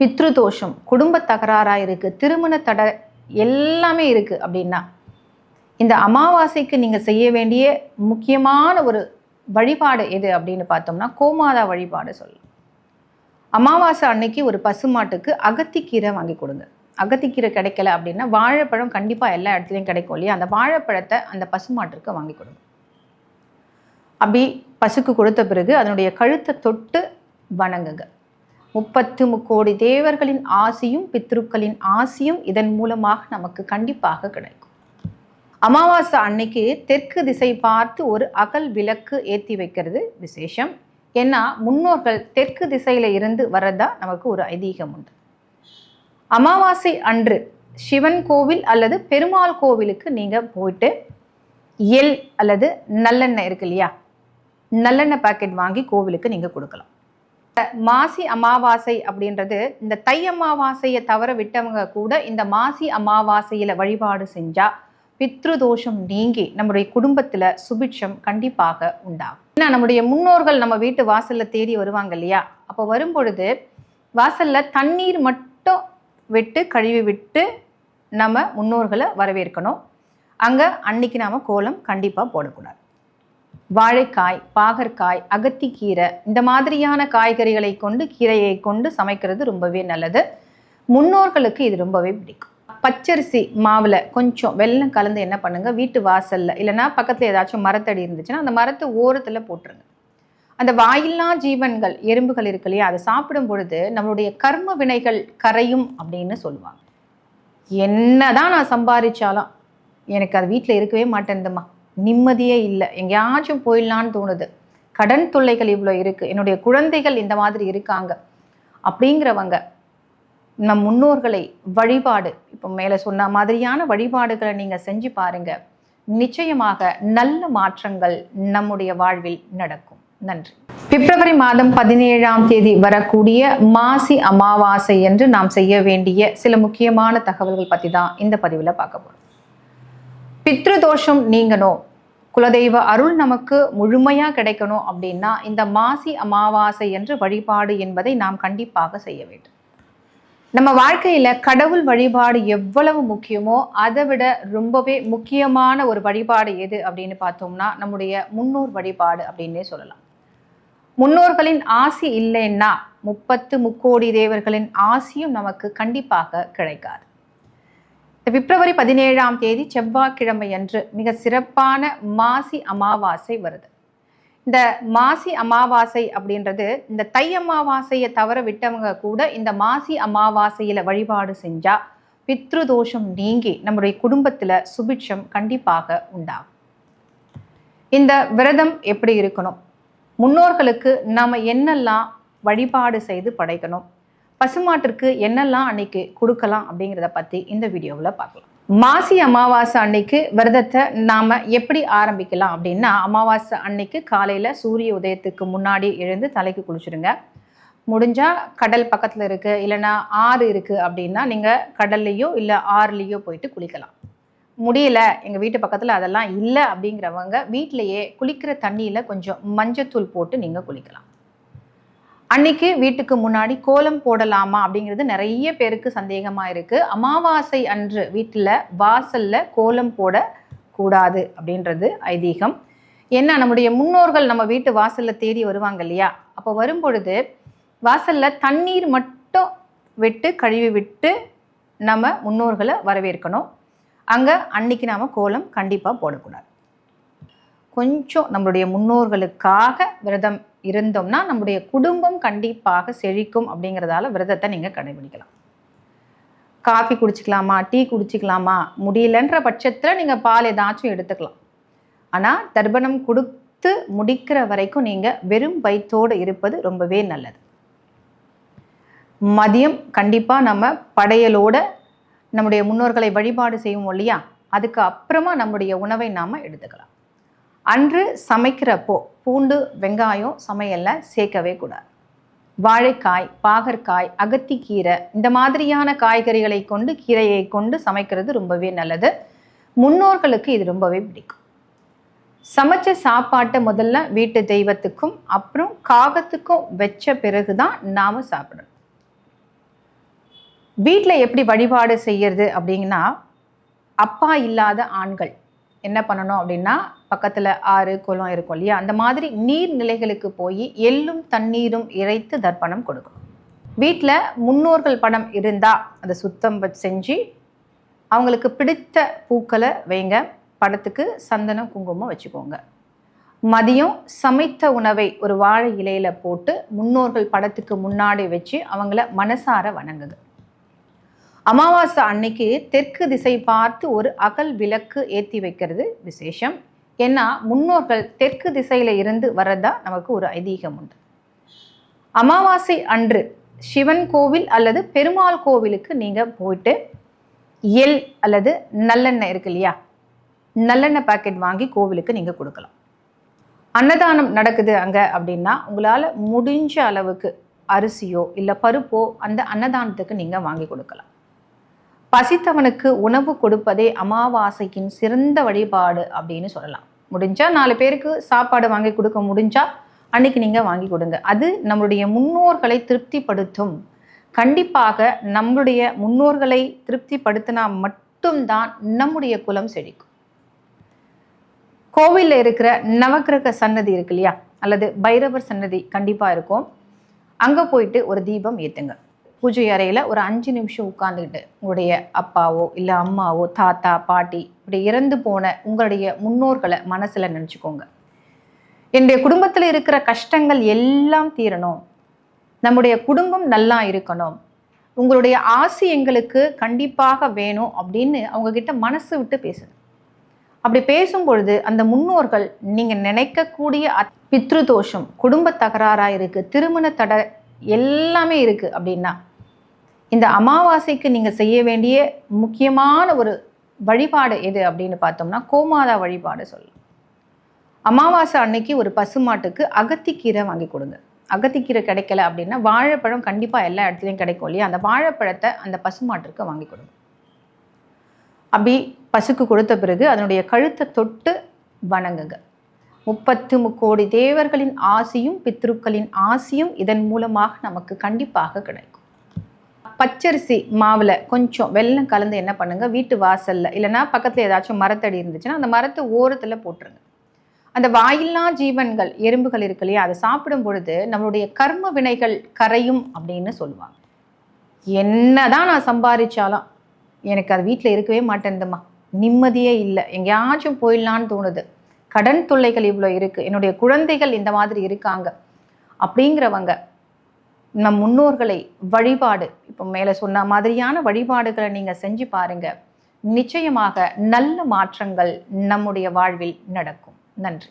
பித்ரு தோஷம் குடும்ப தகராறாக இருக்குது திருமண தடை எல்லாமே இருக்குது அப்படின்னா இந்த அமாவாசைக்கு நீங்கள் செய்ய வேண்டிய முக்கியமான ஒரு வழிபாடு எது அப்படின்னு பார்த்தோம்னா கோமாதா வழிபாடு சொல்லலாம். அமாவாசை அன்னைக்கு ஒரு பசுமாட்டுக்கு அகத்திக்கீரை வாங்கி கொடுங்க. அகத்திக்கீரை கிடைக்கல அப்படின்னா வாழைப்பழம் கண்டிப்பாக எல்லா இடத்துலையும் கிடைக்கும் இல்லையா? அந்த வாழைப்பழத்தை அந்த பசுமாட்டிற்கு வாங்கி கொடுங்க. அப்படி பசுக்கு கொடுத்த பிறகு அதனுடைய கழுத்தை தொட்டு வணங்குங்க. முப்பத்து முக்கோடி தேவர்களின் ஆசியும் பித்ருக்களின் ஆசியும் இதன் மூலமாக நமக்கு கண்டிப்பாக கிடைக்கும். அமாவாசை அன்னைக்கு தெற்கு திசை பார்த்து ஒரு அகல் விளக்கு ஏற்றி வைக்கிறது விசேஷம். ஏன்னா முன்னோர்கள் தெற்கு திசையில இருந்து வரதா நமக்கு ஒரு ஐதீகம் உண்டு. அமாவாசை அன்று சிவன் கோவில் அல்லது பெருமாள் கோவிலுக்கு நீங்க போயிட்டு எல் அல்லது நல்லெண்ணெய் இருக்கு இல்லையா? நல்லெண்ணெய் பாக்கெட் வாங்கி கோவிலுக்கு நீங்க கொடுக்கலாம். மாசி அமாவாசை அப்படின்றது இந்த தை அமாவாசையை தவற விட்டவங்க கூட இந்த மாசி அமாவாசையில் வழிபாடு செஞ்சா பித்ரு தோஷம் நீங்கி நம்முடைய குடும்பத்தில் சுபிட்சம் கண்டிப்பாக உண்டாகும். ஏன்னா நம்முடைய முன்னோர்கள் நம்ம வீட்டு வாசலில் தேடி வருவாங்க இல்லையா? அப்போ வரும்பொழுது வாசலில் தண்ணீர் மட்டும் விட்டு கழுவி விட்டு நம்ம முன்னோர்களை வரவேற்கணும். அங்க அன்னைக்கு நாம கோலம் கண்டிப்பாக போடக்கூடாது. வாழைக்காய் பாகற்காய் அகத்திக்கீரை இந்த மாதிரியான காய்கறிகளை கொண்டு கீரையை கொண்டு சமைக்கிறது ரொம்பவே நல்லது. முன்னோர்களுக்கு இது ரொம்பவே பிடிக்கும். பச்சரிசி மாவில் கொஞ்சம் வெள்ளம் கலந்து என்ன பண்ணுங்கள் வீட்டு வாசலில் இல்லைனா பக்கத்தில் ஏதாச்சும் மரத்தடி இருந்துச்சுன்னா அந்த மரத்தை ஓரத்தில் போட்டுருங்க. அந்த வாயில்லா ஜீவன்கள் எறும்புகள் இருக்கு இல்லையா? அதை சாப்பிடும் பொழுது நம்மளுடைய கர்ம வினைகள் கரையும் அப்படின்னு சொல்லுவாங்க. என்ன தான் நான் சம்பாதிச்சாலும் எனக்கு அது வீட்டில் இருக்கவே மாட்டேன்துமா. நிம்மதியே இல்லை. எங்கேயாச்சும் போயிடலான்னு தோணுது. கடன் தொல்லைகள் இவ்வளோ இருக்குது என்னுடைய குழந்தைகள் இந்த மாதிரி இருக்காங்க. அப்படிங்கிறவங்க நம் முன்னோர்களை வழிபாடு இப்போ மேலே சொன்ன மாதிரியான வழிபாடுகளை நீங்கள் செஞ்சு பாருங்க. நிச்சயமாக நல்ல மாற்றங்கள் நம்முடைய வாழ்வில் நடக்கும். நன்றி. பிப்ரவரி மாதம் பதினேழாம் தேதி வரக்கூடிய மாசி அமாவாசை என்று நாம் செய்ய வேண்டிய சில முக்கியமான தகவல்கள் பற்றி தான் இந்த பதிவில் பார்க்க போகிறோம் பித்ருதோஷம் நீங்கணும். குலதெய்வ அருள் நமக்கு முழுமையாக கிடைக்கணும் அப்படின்னா இந்த மாசி அமாவாசை என்று வழிபாடு என்பதை நாம் கண்டிப்பாக செய்ய வேண்டும். நம்ம வாழ்க்கையில் கடவுள் வழிபாடு எவ்வளவு முக்கியமோ அதை விட ரொம்பவே முக்கியமான ஒரு வழிபாடு எது அப்படின்னு பார்த்தோம்னா நம்முடைய முன்னோர் வழிபாடு அப்படின்னே சொல்லலாம். முன்னோர்களின் ஆசி இல்லைன்னா முப்பத்து முக்கோடி தேவர்களின் ஆசியும் நமக்கு கண்டிப்பாக கிடைக்காது. பிப்ரவரி பதினேழாம் தேதி செவ்வாய்க்கிழமை அன்று மிக சிறப்பான மாசி அமாவாசை வருது. இந்த மாசி அமாவாசை அப்படின்றது இந்த தை அமாவாசையை தவற விட்டவங்க கூட இந்த மாசி அமாவாசையில் வழிபாடு செஞ்சால் பித்ரு தோஷம் நீங்கி நம்முடைய குடும்பத்தில் சுபிட்சம் கண்டிப்பாக உண்டாகும். இந்த விரதம் எப்படி இருக்கணும்? முன்னோர்களுக்கு நாம் என்னெல்லாம் வழிபாடு செய்து படைக்கணும்? பசுமாட்டிற்கு என்னெல்லாம் அன்னைக்கு கொடுக்கலாம் அப்படிங்கிறத பற்றி இந்த வீடியோவில் பார்க்கலாம். மாசி அமாவாசை அன்னைக்கு விரதத்தை நாம் எப்படி ஆரம்பிக்கலாம் அப்படின்னா அமாவாசை அன்னைக்கு காலையில் சூரிய உதயத்துக்கு முன்னாடி எழுந்து தலைக்கு குளிச்சுடுங்க முடிஞ்சால் கடல் பக்கத்தில் இருக்குது இல்லைன்னா ஆறு இருக்குது அப்படின்னா நீங்கள் கடல்லையோ இல்லை ஆறுலேயோ போயிட்டு குளிக்கலாம். முடியல எங்கள் வீட்டு பக்கத்தில் அதெல்லாம் இல்லை அப்படிங்கிறவங்க வீட்டிலையே குளிக்கிற தண்ணியில் கொஞ்சம் மஞ்சத்தூள் போட்டு நீங்கள் குளிக்கலாம். அன்னைக்கு வீட்டுக்கு முன்னாடி கோலம் போடலாமா அப்படிங்கிறது நிறைய பேருக்கு சந்தேகமாக இருக்குது அமாவாசை அன்று வீட்டில் வாசலில் கோலம் போட கூடாது அப்படின்றது ஐதீகம். ஏன்னா நம்முடைய முன்னோர்கள் நம்ம வீட்டு வாசலில் தேடி வருவாங்க இல்லையா? அப்போ வரும்பொழுது வாசலில் தண்ணீர் மட்டும் விட்டு கழுவி விட்டு நம்ம முன்னோர்களை வரவேற்கணும். அங்கே அன்னைக்கு நாம் கோலம் கண்டிப்பாக போடக்கூடாது. கொஞ்சம் நம்மளுடைய முன்னோர்களுக்காக விரதம் இருந்தோம்னா நம்முடைய குடும்பம் கண்டிப்பாக செழிக்கும் அப்படிங்கிறதால விரதத்தை நீங்கள் கடைபிடிக்கலாம். காஃபி குடிச்சிக்கலாமா? டீ குடிச்சிக்கலாமா? முடியலன்ற பட்சத்தில் நீங்கள் பால் ஏதாச்சும் எடுத்துக்கலாம். ஆனால் தர்ப்பணம் கொடுத்து முடிக்கிற வரைக்கும் நீங்கள் வெறும் வயிற்றோடு இருப்பது ரொம்பவே நல்லது. மதியம் கண்டிப்பாக நம்ம படையலோட நம்முடைய முன்னோர்களை வழிபாடு செய்வோம் இல்லையா? அதுக்கு அப்புறமா நம்முடைய உணவை நாம் எடுத்துக்கலாம். அன்று சமைக்கிறப்போ பூண்டு வெங்காயம் சமையலில் சேர்க்கவே கூடாது. வாழைக்காய் பாகற்காய் அகத்திக்கீரை இந்த மாதிரியான காய்கறிகளை கொண்டு கீரையை கொண்டு சமைக்கிறது ரொம்பவே நல்லது. முன்னோர்களுக்கு இது ரொம்பவே பிடிக்கும். சமைச்ச சாப்பாட்டை முதல்ல வீட்டு தெய்வத்துக்கும் அப்புறம் காகத்துக்கும் வச்ச பிறகு தான் நாம் சாப்பிடணும். வீட்டில் எப்படி வழிபாடு செய்யறது அப்படிங்கன்னா அப்பா இல்லாத ஆண்கள் என்ன பண்ணணும் அப்படின்னா பக்கத்தில் ஆறு குளம் இருக்கும் இல்லையா? அந்த மாதிரி நீர்நிலைகளுக்கு போய் எள்ளும் தண்ணீரும் இறைத்து தர்ப்பணம் கொடுக்கணும். வீட்டில் முன்னோர்கள் படம் இருந்தால் அதை சுத்தம் செஞ்சு அவங்களுக்கு பிடித்த பூக்களை வைங்க. படத்துக்கு சந்தனம் குங்குமம் வச்சுக்கோங்க. மதியம் சமைத்த உணவை ஒரு வாழை இலையில் போட்டு முன்னோர்கள் படத்துக்கு முன்னாடி வச்சு அவங்கள மனசார வணங்குங்க. அமாவாசை அன்னைக்கு தெற்கு திசை பார்த்து ஒரு அகல் விளக்கு ஏற்றி வைக்கிறது விசேஷம். ஏன்னா முன்னோர்கள் தெற்கு திசையில் இருந்து வர்றதா நமக்கு ஒரு ஐதீகம் உண்டு. அமாவாசை அன்று சிவன் கோவில் அல்லது பெருமாள் கோவிலுக்கு நீங்கள் போயிட்டு எல் அல்லது நல்லெண்ணெய் இருக்கு இல்லையா? நல்லெண்ணெய் பாக்கெட் வாங்கி கோவிலுக்கு நீங்கள் கொடுக்கலாம். அன்னதானம் நடக்குது அங்கே அப்படின்னா உங்களால் முடிஞ்ச அளவுக்கு அரிசியோ இல்லை பருப்போ அந்த அன்னதானத்துக்கு நீங்கள் வாங்கி கொடுக்கலாம். பசித்தவனுக்கு உணவு கொடுப்பதே அமாவாசையின் சிறந்த வழிபாடு அப்படின்னு சொல்லலாம். முடிஞ்சா நாலு பேருக்கு சாப்பாடு வாங்கி கொடுக்க முடிஞ்சா அன்னைக்கு நீங்கள் வாங்கி கொடுங்க. அது நம்மளுடைய முன்னோர்களை திருப்திப்படுத்தும். கண்டிப்பாக நம்மளுடைய முன்னோர்களை திருப்திப்படுத்தினா மட்டும்தான் நம்முடைய குலம் செழிக்கும். கோவிலில் இருக்கிற நவக்கிரக சன்னதி இருக்கு இல்லையா? அல்லது பைரவர் சன்னதி கண்டிப்பாக இருக்கும். அங்கே போயிட்டு ஒரு தீபம் ஏற்றுங்க பூஜை அறையில் ஒரு அஞ்சு நிமிஷம் உட்காந்துக்கிட்டு உங்களுடைய அப்பாவோ இல்லை அம்மாவோ தாத்தா பாட்டி இப்படி இறந்து போன உங்களுடைய முன்னோர்களை மனசில் நினச்சிக்கோங்க. என்னுடைய குடும்பத்தில் இருக்கிற கஷ்டங்கள் எல்லாம் தீரணும். நம்முடைய குடும்பம் நல்லா இருக்கணும். உங்களுடைய ஆசி எங்களுக்கு கண்டிப்பாக வேணும் அப்படின்னு அவங்கக்கிட்ட மனசு விட்டு பேசுங்க. அப்படி பேசும் பொழுது அந்த முன்னோர்கள் நீங்கள் நினைக்கக்கூடிய அத்- பித்ரு தோஷம் குடும்ப தகராறாக இருக்குது திருமண தடை எல்லாமே இருக்குது அப்படின்னா இந்த அமாவாசைக்கு நீங்கள் செய்ய வேண்டிய முக்கியமான ஒரு வழிபாடு எது அப்படின்னு பார்த்தோம்னா கோமாதா வழிபாடு சொல்லலாம். அமாவாசை அன்னைக்கு ஒரு பசுமாட்டுக்கு அகத்திக்கீரை வாங்கி கொடுங்க. அகத்திக்கீரை கிடைக்கல அப்படின்னா வாழைப்பழம் கண்டிப்பாக எல்லா இடத்துலையும் கிடைக்கும் இல்லையா? அந்த வாழைப்பழத்தை அந்த பசுமாட்டிற்கு வாங்கி கொடுங்க. அப்படி பசுக்கு கொடுத்த பிறகு அதனுடைய கழுத்தை தொட்டு வணங்குங்க. முப்பத்து முக்கோடி தேவர்களின் ஆசியும் பித்ருக்களின் ஆசியும் இதன் மூலமாக நமக்கு கண்டிப்பாக கிடைக்கும். பச்சரிசி மாவில் கொஞ்சம் வெள்ளம் கலந்து என்ன பண்ணுங்கள் வீட்டு வாசலில். இல்லைன்னா பக்கத்தில் ஏதாச்சும் மரத்தடி இருந்துச்சுன்னா அந்த மரத்தை ஓரத்தில் போட்டுருங்க. அந்த வாயில்லா ஜீவன்கள் எறும்புகள் இருக்கு இல்லையா? அதை சாப்பிடும் பொழுது நம்மளுடைய கர்ம வினைகள் கரையும் அப்படின்னு சொல்லுவாங்க. என்னதான் நான் சம்பாதிச்சாலும் எனக்கு அது வீட்டில் இருக்கவே மாட்டேன்துமா. நிம்மதியே இல்லை. எங்கேயாச்சும் போயிடலான்னு தோணுது. கடன் தொல்லைகள் இவ்வளோ இருக்குது என்னுடைய குழந்தைகள் இந்த மாதிரி இருக்காங்க. அப்படிங்கிறவங்க நம் முன்னோர்களை வழிபாடு இப்போ மேலே சொன்ன மாதிரியான வழிபாடுகளை நீங்கள் செஞ்சு பாருங்கள் நிச்சயமாக நல்ல மாற்றங்கள் நம்முடைய வாழ்வில் நடக்கும். நன்றி.